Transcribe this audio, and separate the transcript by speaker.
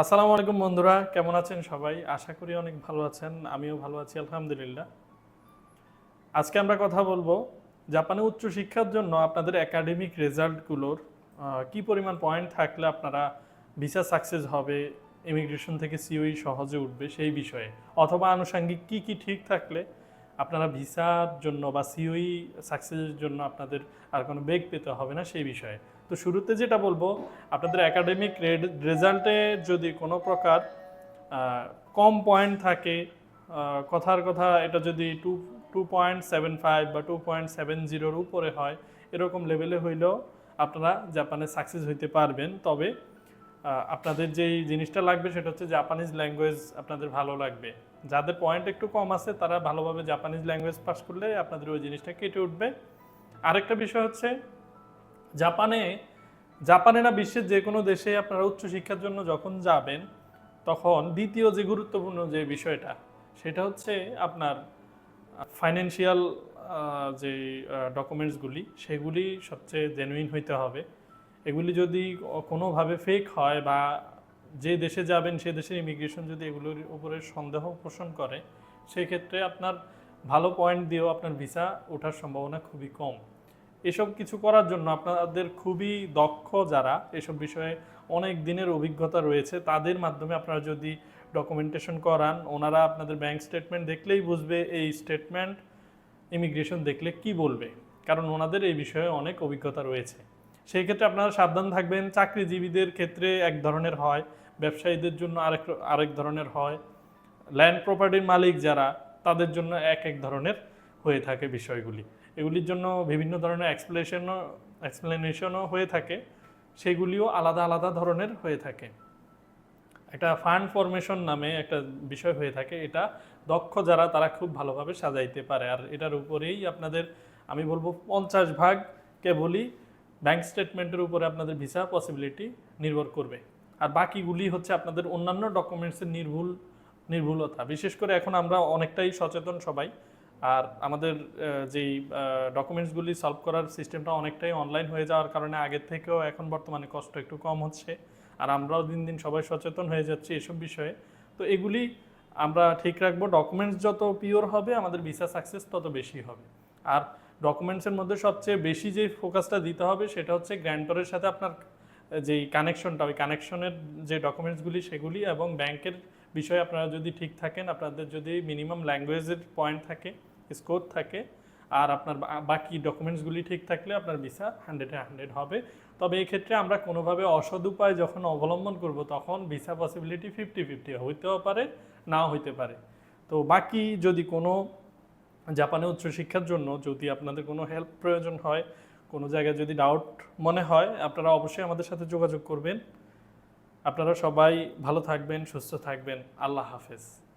Speaker 1: আসসালামু আলাইকুম বন্ধুরা, কেমন আছেন সবাই? আশা করি অনেক ভালো আছেন, আমিও ভালো আছি, আলহামদুলিল্লাহ। আজকে আমরা কথা বলব জাপানে উচ্চশিক্ষার জন্য আপনাদের একাডেমিক রেজাল্টগুলোর কি পরিমাণ পয়েন্ট থাকলে আপনারা ভিসা সাকসেস হবে ইমিগ্রেশন থেকে সিওই সহজে উঠবে সেই বিষয়ে, অথবা আনুষঙ্গিক কি কি ঠিক থাকলে আপনারা ভিসার জন্য বা সিওই সাকসেসের জন্য আপনাদের আর কোনো বেগ পেতে হবে না সেই বিষয়ে। তো শুরুতে যেটা বলব, আপনাদের একাডেমিক রেজাল্টে যদি কোনো প্রকার কম পয়েন্ট থাকে কথার কথা এটা যদি two two point seven five বা টু পয়েন্ট সেভেন জিরোর উপরে হয়, এরকম লেভেলে হইলেও আপনারা জাপানে সাকসেস হইতে পারবেন। তবে আপনাদের যেই জিনিসটা লাগবে সেটা হচ্ছে জাপানিজ ল্যাঙ্গুয়েজ আপনাদের ভালো লাগবে। যাদের পয়েন্ট একটু কম আছে, তারা ভালোভাবে জাপানিজ ল্যাঙ্গুয়েজ পাস করলে আপনাদের ওই জিনিসটা কেটে উঠবে। আরেকটা বিষয় হচ্ছে, জাপানে জাপানে না বিশ্বের যে কোনো দেশে আপনারা উচ্চশিক্ষার জন্য যখন যাবেন, তখন দ্বিতীয় যে গুরুত্বপূর্ণ যে বিষয়টা, সেটা হচ্ছে আপনার ফাইন্যান্সিয়াল যে ডকুমেন্টসগুলি সেগুলি সবচেয়ে জেনুইন হইতে হবে। এগুলি যদি কোনোভাবে ফেক হয় বা যে দেশে যাবেন, সে দেশের ইমিগ্রেশন যদি এগুলোর উপরে সন্দেহ পোষণ করে সেই ক্ষেত্রে আপনার ভালো পয়েন্ট দিয়েও আপনার ভিসা ওঠার সম্ভাবনা খুবই কম। এসব কিছু করার জন্য আপনাদের খুবই দক্ষ যারা, এসব বিষয়ে অনেক দিনের অভিজ্ঞতা রয়েছে, তাদের মাধ্যমে আপনারা যদি ডকুমেন্টেশন করান, ওনারা আপনাদের ব্যাংক স্টেটমেন্ট দেখলেই বুঝবে এই স্টেটমেন্ট ইমিগ্রেশন দেখলে কি বলবে। কারণ ওনাদের এই বিষয়ে অনেক অভিজ্ঞতা রয়েছে। সেই ক্ষেত্রে আপনারা সাবধান থাকবেন। চাকরিজীবীদের ক্ষেত্রে এক ধরনের হয়, ব্যবসায়ীদের জন্য আরেক আরেক ধরনের হয়। ল্যান্ড প্রপার্টির মালিক যারা, তাদের জন্য এক এক ধরনের হয়ে থাকে বিষয়গুলি। এগুলির জন্য বিভিন্ন ধরনের এক্সপ্লেশনও এক্সপ্লেনেশনও হয়ে থাকে। সেগুলিও আলাদা আলাদা ধরনের হয়ে থাকে। একটা ফান্ড ফরমেশন নামে একটা বিষয় হয়ে থাকে। এটা দক্ষ যারা, তারা খুব ভালোভাবে সাজাইতে পারে। আর এটার উপরেই আপনাদের, আমি বলব, পঞ্চাশ ভাগ কেবলই ব্যাংক স্টেটমেন্টের উপরে আপনাদের ভিসা পসিবিলিটি নির্ভর করবে। আর বাকিগুলি হচ্ছে আপনাদের অন্যান্য ডকুমেন্টসের নির্ভুল, নির্ভুলতা। বিশেষ করে এখন আমরা অনেকটাই সচেতন সবাই। আর আমাদের যেই ডকুমেন্টসগুলি সলভ করার সিস্টেমটা অনেকটাই অনলাইন হয়ে যাওয়ার কারণে আগের থেকেও এখন বর্তমানে কষ্ট একটু কম হচ্ছে। আর আমরাও দিন দিন সবাই সচেতন হয়ে যাচ্ছি এসব বিষয়ে। তো এগুলি আমরা ঠিক রাখব। ডকুমেন্টস যত পিওর হবে, আমাদের ভিসা সাকসেস তত বেশি হবে। আর ডকুমেন্টসের মধ্যে সবচেয়ে বেশি যে ফোকাসটা দিতে হবে সেটা হচ্ছে গ্র্যান্টরের সাথে আপনার যেই কানেকশনটা ওই কানেকশনের যে ডকুমেন্টসগুলি সেগুলি এবং ব্যাংকের বিষয়ে আপনারা যদি ঠিক থাকেন, আপনাদের যদি মিনিমাম ল্যাঙ্গুয়েজের পয়েন্ট থাকে স্কোর থাকে, আর আপনার বাকি ডকুমেন্টসগুলি ঠিক থাকলে আপনার ভিসা হান্ড্রেডে হান্ড্রেড হবে। তবে এই ক্ষেত্রে আমরা কোনোভাবে অসৎ উপায় যখন অবলম্বন করব, তখন ভিসা পসিবিলিটি ফিফটি ফিফটি হইতেও পারে, নাও হইতে পারে। তো বাকি যদি কোনো জাপানে উচ্চশিক্ষার জন্য যদি আপনাদের কোনো হেল্প প্রয়োজন হয়, কোনো জায়গায় যদি ডাউট মনে হয়, আপনারা অবশ্যই আমাদের সাথে যোগাযোগ করবেন। আপনারা সবাই ভালো থাকবেন, সুস্থ থাকবেন। আল্লাহ হাফেজ।